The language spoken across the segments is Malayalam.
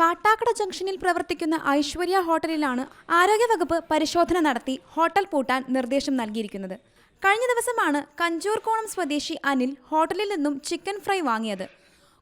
കാട്ടാക്കട ജംഗ്ഷനിൽ പ്രവർത്തിക്കുന്ന ഐശ്വര്യ ഹോട്ടലിലാണ് ആരോഗ്യവകുപ്പ് പരിശോധന നടത്തി ഹോട്ടൽ പൂട്ടാൻ നിർദ്ദേശം നൽകിയിരിക്കുന്നത്. കഴിഞ്ഞ ദിവസമാണ് കഞ്ചൂർകോണം സ്വദേശി അനിൽ ഹോട്ടലിൽ നിന്നും ചിക്കൻ ഫ്രൈ വാങ്ങിയത്.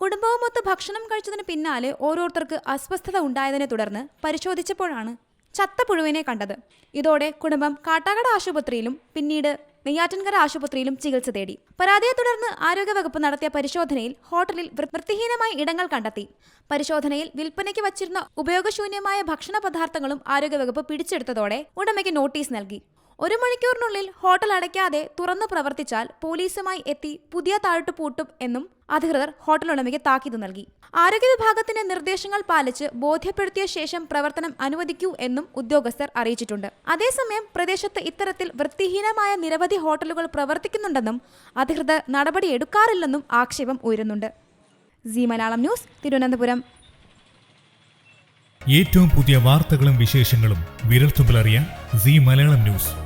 കുടുംബവുമൊത്ത് ഭക്ഷണം കഴിച്ചതിന് പിന്നാലെ ഓരോരുത്തർക്ക് അസ്വസ്ഥത ഉണ്ടായതിനെ തുടർന്ന് പരിശോധിച്ചപ്പോഴാണ് ചത്ത പുഴുവിനെ കണ്ടത്. ഇതോടെ കുടുംബം കാട്ടാക്കട ആശുപത്രിയിലും പിന്നീട് നെയ്യാറ്റിൻകര ആശുപത്രിയിലും ചികിത്സ തേടി. പരാതിയെ തുടർന്ന് ആരോഗ്യവകുപ്പ് നടത്തിയ പരിശോധനയിൽ ഹോട്ടലിൽ വൃത്തിഹീനമായ ഇടങ്ങൾ കണ്ടെത്തി. പരിശോധനയിൽ വിൽപ്പനയ്ക്ക് വച്ചിരുന്ന ഉപയോഗശൂന്യമായ ഭക്ഷണ പദാർത്ഥങ്ങളും ആരോഗ്യവകുപ്പ് പിടിച്ചെടുത്തതോടെ ഉടമയ്ക്ക് നോട്ടീസ് നൽകി. ഒരു മണിക്കൂറിനുള്ളിൽ ഹോട്ടൽ അടയ്ക്കാതെ തുറന്നു പ്രവർത്തിച്ചാൽ പോലീസുമായി എത്തി പുതിയ താഴ്ത്തു പൂട്ടും എന്നും അധികൃതർ ഹോട്ടൽ ഉടമയ്ക്ക് താക്കീത് നൽകി. ആരോഗ്യ വിഭാഗത്തിന്റെ നിർദ്ദേശങ്ങൾ പാലിച്ച് ബോധ്യപ്പെടുത്തിയ ശേഷം പ്രവർത്തനം അനുവദിക്കൂ എന്നും ഉദ്യോഗസ്ഥർ അറിയിച്ചിട്ടുണ്ട്. അതേസമയം പ്രദേശത്ത് ഇത്തരത്തിൽ വൃത്തിഹീനമായ നിരവധി ഹോട്ടലുകൾ പ്രവർത്തിക്കുന്നുണ്ടെന്നും അധികൃതർ നടപടിയെടുക്കാറില്ലെന്നും ആക്ഷേപം ഉയരുന്നുണ്ട്. C Malayalam news Thiruvananthapuram. ഏറ്റവും പുതിയ വാർത്തകളും വിശേഷങ്ങളും വിരൽത്തുമ്പിലറിയാൻ സി മലയാളം ന്യൂസ്.